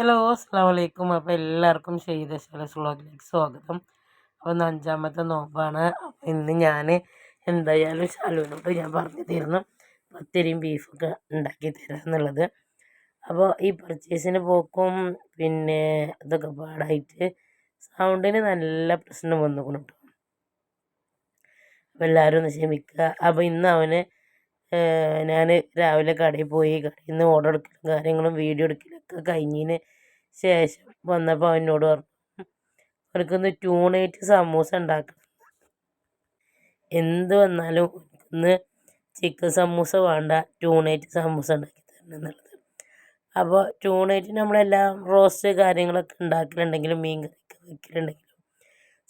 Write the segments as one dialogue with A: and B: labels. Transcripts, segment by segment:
A: Hello അസ്സാമലൈക്കും അപ്പോൾ എല്ലാവർക്കും ചെയ്ത ശലസ് വ്ളോഗിലേക്ക് സ്വാഗതം. അപ്പോൾ ഇന്ന് അഞ്ചാമത്തെ നോമ്പാണ്. അപ്പോൾ ഇന്ന് ഞാൻ എന്തായാലും ശാലുവിനോട് ഞാൻ പറഞ്ഞു തരുന്നു. പത്തിരിയും ബീഫൊക്കെ ഉണ്ടാക്കി തരാം എന്നുള്ളത്. അപ്പോൾ ഈ പർച്ചേസിന് പോക്കും പിന്നെ ഇതൊക്കെ പാടായിട്ട് സൗണ്ടിന് നല്ല പ്രശ്നം വന്നു കേട്ടോ അപ്പോൾ എല്ലാവരും ഒന്ന് ക്ഷമിക്കുക അപ്പോൾ ഇന്ന് അവന് ഞാൻ രാവിലെ കടയിൽ പോയി കടയിൽ നിന്ന് ഓർഡർ എടുക്കലും കാര്യങ്ങളും വീഡിയോ എടുക്കലൊക്കെ കഴിഞ്ഞതിന് ശേഷം വന്നപ്പോൾ അവനോട് പറഞ്ഞു എനിക്കൊന്ന് ട്യൂണേറ്റ് സമൂസ ഉണ്ടാക്കണം. എന്ത് വന്നാലും ഒന്ന് ചിക്കൻ സമൂസ വേണ്ട ട്യൂണേറ്റ് സമൂസ ഉണ്ടാക്കി തരണം എന്നുള്ളത്. അപ്പോൾ ട്യൂണേറ്റ് നമ്മളെല്ലാം റോസ്റ്റ് കാര്യങ്ങളൊക്കെ ഉണ്ടാക്കലുണ്ടെങ്കിലും മീൻ കറിയൊക്കെ വെക്കലുണ്ടെങ്കിലും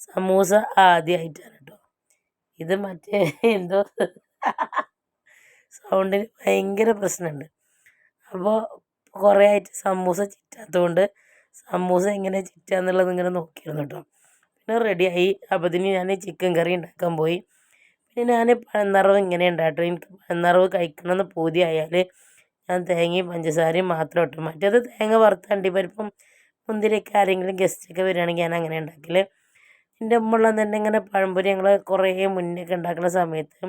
A: സമൂസ ആദ്യമായിട്ടാണ് കേട്ടോ ഇത് മറ്റേ എന്തോ സൗണ്ടിന് ഭയങ്കര പ്രശ്നമുണ്ട്. അപ്പോൾ കുറേ ആയിട്ട് സമൂസ ചിറ്റാത്തതുകൊണ്ട് സമൂസ എങ്ങനെ ചിറ്റാന്നുള്ളത് ഇങ്ങനെ നോക്കിയിരുന്നു കേട്ടോ പിന്നെ റെഡിയായി. അപ്പത്തിന് ഞാൻ ചിക്കൻ കറി ഉണ്ടാക്കാൻ പോയി. പിന്നെ ഞാൻ പഴനിറവ് ഇങ്ങനെ ഉണ്ടാട്ടോ എനിക്ക് പഴനിറവ് കഴിക്കണമെന്ന് പൂതിയായാൽ ഞാൻ തേങ്ങയും പഞ്ചസാരയും മാത്രം ഇട്ടു. മറ്റേത് തേങ്ങ വറുത്ത അണ്ടിപ്പരിപ്പും മുന്തിരിയൊക്കെ ആരെങ്കിലും ഗസ്റ്റൊക്കെ വരികയാണെങ്കിൽ ഞാൻ അങ്ങനെ ഉണ്ടാക്കൽ എന്റെ ഉമ്മ തന്നെ ഇങ്ങനെ പഴംപൊരി ഞങ്ങൾ കുറേ മുന്നേ ഉണ്ടാക്കുന്ന സമയത്ത്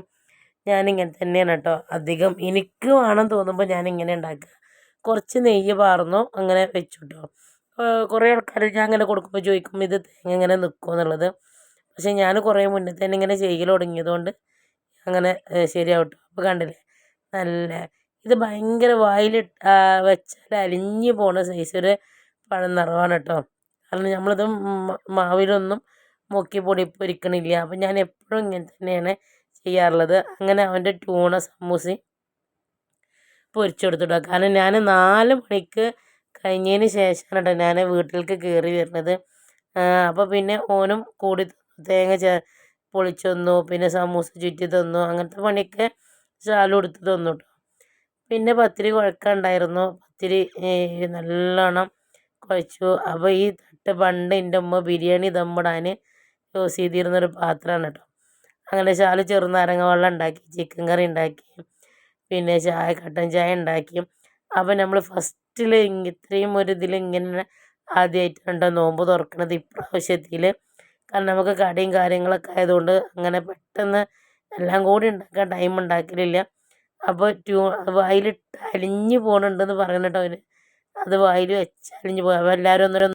A: ഞാനിങ്ങനെ തന്നെയാണ് കേട്ടോ. അധികം എനിക്ക് വേണം തോന്നുമ്പോൾ ഞാനിങ്ങനെ ഉണ്ടാക്കുക. കുറച്ച് നെയ്യ് പാർന്നു അങ്ങനെ വെച്ചു കേട്ടോ. കുറേ ആൾക്കാർ ഞാൻ അങ്ങനെ കൊടുക്കുമ്പോൾ ചോദിക്കും ഇത് തേങ്ങ ഇങ്ങനെ നിൽക്കുമോ എന്നുള്ളത്. പക്ഷേ ഞാൻ കുറേ മുന്നേ തന്നെ ഇങ്ങനെ ചെയ്യൽ തുടങ്ങിയതുകൊണ്ട് അങ്ങനെ ശരിയാവും കേട്ടോ അപ്പോൾ കണ്ടില്ലേ? നല്ല ഇത് ഭയങ്കര വായിൽ വെച്ചാൽ അലിഞ്ഞു പോണ സൈസ് ഒരു പഴം നിറവാണ് കേട്ടോ. കാരണം നമ്മളിത് മാവിലൊന്നും മുക്കി പൊടി പൊരിക്കണില്ല. അപ്പം ഞാൻ എപ്പോഴും ഇങ്ങനെ തന്നെയാണ് ചെയ്യാറുള്ളത്. അങ്ങനെ അവന്റെ ട്യൂണ സമൂസി പൊരിച്ചു കൊടുത്തിടുക കാരണം ഞാൻ നാല് മണിക്ക് കഴിഞ്ഞതിന് ശേഷമാണ് കേട്ടോ ഞാൻ വീട്ടിലേക്ക് കയറി വരുന്നത്. അപ്പോൾ പിന്നെ ഓനും കൂടി തേങ്ങ ചേ പൊളിച്ചു പിന്നെ സമൂസ ചുറ്റി തന്നു. അങ്ങനത്തെ പണിയൊക്കെ ചാലും എടുത്ത് തന്നു കേട്ടോ. പിന്നെ പത്തിരി കുഴക്കമുണ്ടായിരുന്നു. പത്തിരി നല്ലോണം കുഴച്ചു. അപ്പോൾ ഈ തട്ട് പണ്ട് എന്റെ ഉമ്മ ബിരിയാണി ദമ്മിടാൻ യൂസ് ചെയ്തിരുന്നൊരു പാത്രമാണ് കേട്ടോ. അങ്ങനെ ശാലു ചെറുനാരങ്ങ വെള്ളം ഉണ്ടാക്കി ചിക്കൻ കറി ഉണ്ടാക്കി പിന്നെ ചായ കട്ടൻ ചായ ഉണ്ടാക്കി. അപ്പം നമ്മൾ ഫസ്റ്റിൽ ഇത്രയും ഒരു ഇതിൽ ഇങ്ങനെ ആദ്യമായിട്ടാണ് നോമ്പ് തുറക്കണത് ഇപ്രാവശ്യത്തിൽ കാരണം നമുക്ക് കടയും കാര്യങ്ങളൊക്കെ ആയതുകൊണ്ട് അങ്ങനെ പെട്ടെന്ന് എല്ലാം കൂടി ഉണ്ടാക്കാൻ ടൈം ഉണ്ടാക്കലില്ല. അപ്പോൾ ട്യൂ വായിലിട്ട് അലിഞ്ഞു പോകണുണ്ടെന്ന് പറയുന്നുണ്ട് അവന് അത് വായിൽ വെച്ച് അലിഞ്ഞു പോകും അപ്പോൾ എല്ലാവരും ഒന്നര